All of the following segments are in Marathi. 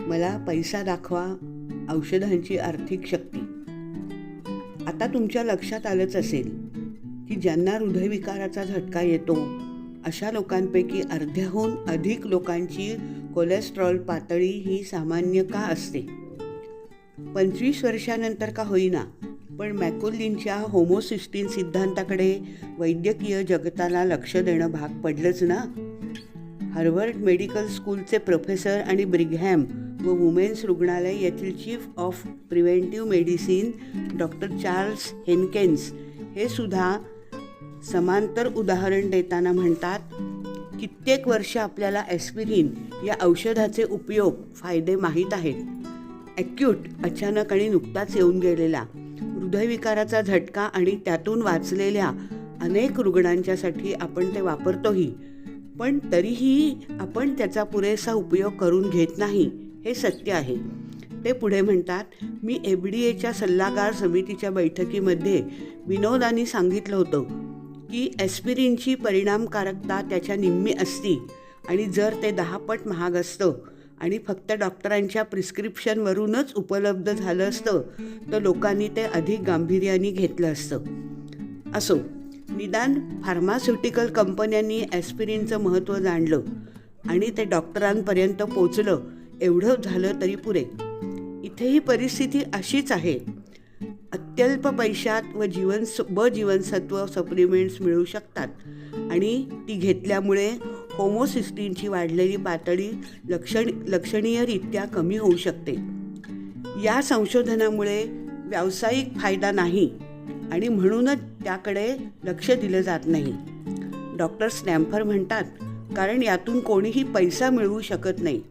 मला पैसा दाखवा औषधांची आर्थिक शक्ती. आता तुमच्या लक्षात आलंच असेल की ज्यांना हृदयविकाराचा झटका येतो अशा लोकांपैकी अर्ध्याहून अधिक लोकांची कोलेस्ट्रॉल पातळी ही सामान्य का असते? पंचवीस वर्षानंतर का होईना पण मॅकोलिनच्या होमोसिस्टीन सिद्धांताकडे वैद्यकीय जगताला लक्ष देणं भाग पडलंच ना? हार्वर्ड मेडिकल स्कूलचे प्रोफेसर आणि ब्रिगहॅम व वुमेन्स रुग्णालय येथील chief of preventive medicine doctor Charles Hennekens हे सुद्धा समांतर उदाहरण देताना म्हणतात कित्येक वर्ष आपल्याला ॲस्पिरिन या औषधाचे उपयोग फायदे माहीत आहेत. ॲक्यूट अचानक आणि नुकताच येऊन गेलेला हृदयविकाराचा झटका आणि त्यातून वाचलेल्या अनेक रुग्णांच्यासाठी आपण ते वापरतोही. पण तरीही आपण त्याचा पुरेसा उपयोग करून घेत नाही हे सत्य आहे. ते पुढे म्हणतात मी एफ डी एच्या सल्लागार समितीच्या बैठकीमध्ये विनोदानी सांगितलं होतं की ॲस्पिरिनची परिणामकारकता त्याच्या निम्मी असती आणि जर ते दहापट महाग असतं आणि फक्त डॉक्टरांच्या प्रिस्क्रिप्शनवरूनच उपलब्ध झालं असतं तर लोकांनी ते अधिक गांभीर्याने घेतलं असतं. असो निदान फार्मास्युटिकल कंपन्यांनी ॲस्पिरिनचं महत्त्व जाणलं आणि ते डॉक्टरांपर्यंत पोचलं एवढं झालं तरी पुरे. इथेही परिस्थिती अशीच आहे. अत्यल्प पैशात व जीवन ब जीवनसत्व सप्लिमेंट्स मिळू शकतात आणि ती घेतल्यामुळे होमोसिस्टीनची वाढलेली पातळी लक्षण लक्षणीयरित्या कमी होऊ शकते. या संशोधनामुळे व्यावसायिक फायदा नाही. आणि म्हणूनच त्याकडे लक्ष दिलं जात नाही. डॉक्टर स्टॅम्फर म्हणतात कारण यातून कोणीही पैसा मिळवू शकत नाही.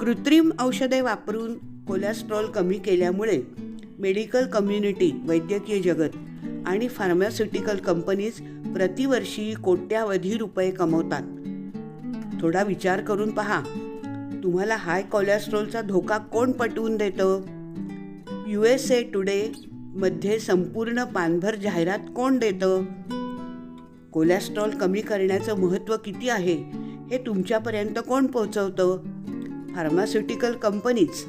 कृत्रिम औषधे वापरून कोलेस्ट्रॉल कमी केल्यामुळे मेडिकल कम्युनिटी वैद्यकीय जगत आणि फार्मास्युटिकल कंपनीज प्रतिवर्षी कोट्यावधी रुपये कमवतात. थोडा विचार करून पहा तुम्हाला हाय कोलेस्ट्रॉलचा धोका कोण पटवून देतं? यू एस ए टुडे मध्ये संपूर्ण पानभर जाहिरात कोण देतं? कोलेस्ट्रॉल कमी करण्याचं महत्त्व किती आहे? हे तुमच्यापर्यंत कोण पोहोचवतं? फार्मास्युटिकल कंपनीच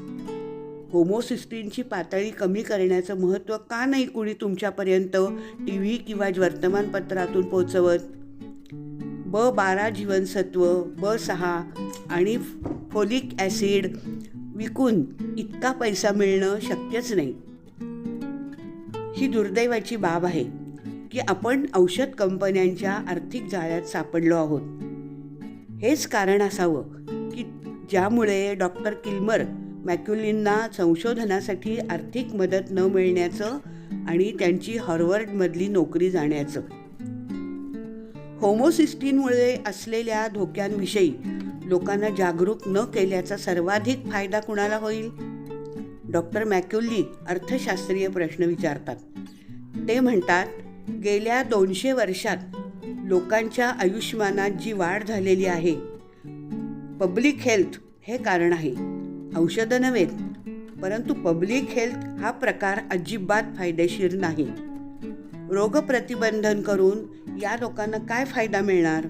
होमोसिस्टीनची पातळी कमी करण्याचं महत्त्व का नाही कुणी तुमच्यापर्यंत टी व्ही किंवा वर्तमानपत्रातून पोचवत ब बारा जीवनसत्व ब सहा आणि फोलिक ॲसिड विकून इतका पैसा मिळणं शक्यच नाही. ही दुर्दैवाची बाब आहे की आपण औषध कंपन्यांच्या आर्थिक जाळ्यात सापडलो आहोत. हेच कारण असावं की ज्यामुळे डॉक्टर किल्मर मॅक्युलिनना संशोधनासाठी आर्थिक मदत न मिळण्याचं आणि त्यांची हॉर्वर्डमधली नोकरी जाण्याचं. होमोसिस्टीनमुळे असलेल्या धोक्यांविषयी लोकांना जागरूक न केल्याचा सर्वाधिक फायदा कुणाला होईल? डॉक्टर मॅक्युल्ली अर्थशास्त्रीय प्रश्न विचारतात. ते म्हणतात गेल्या दोनशे वर्षात लोकांच्या आयुष्यमानात जी वाढ झालेली आहे पब्लिक हेल्थ हे कारण आहे. औषधं नव्हेत परंतु पब्लिक हेल्थ हा प्रकार अजिबात फायदेशीर नाही. रोगप्रतिबंधन करून या लोकांना काय फायदा मिळणार?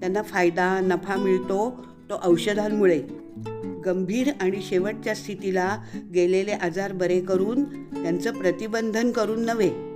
त्यांना फायदा नफा मिळतो तो औषधांमुळे. गंभीर आणि शेवटच्या स्थितीला गेलेले आजार बरे करून त्यांचं प्रतिबंधन करून नव्हे.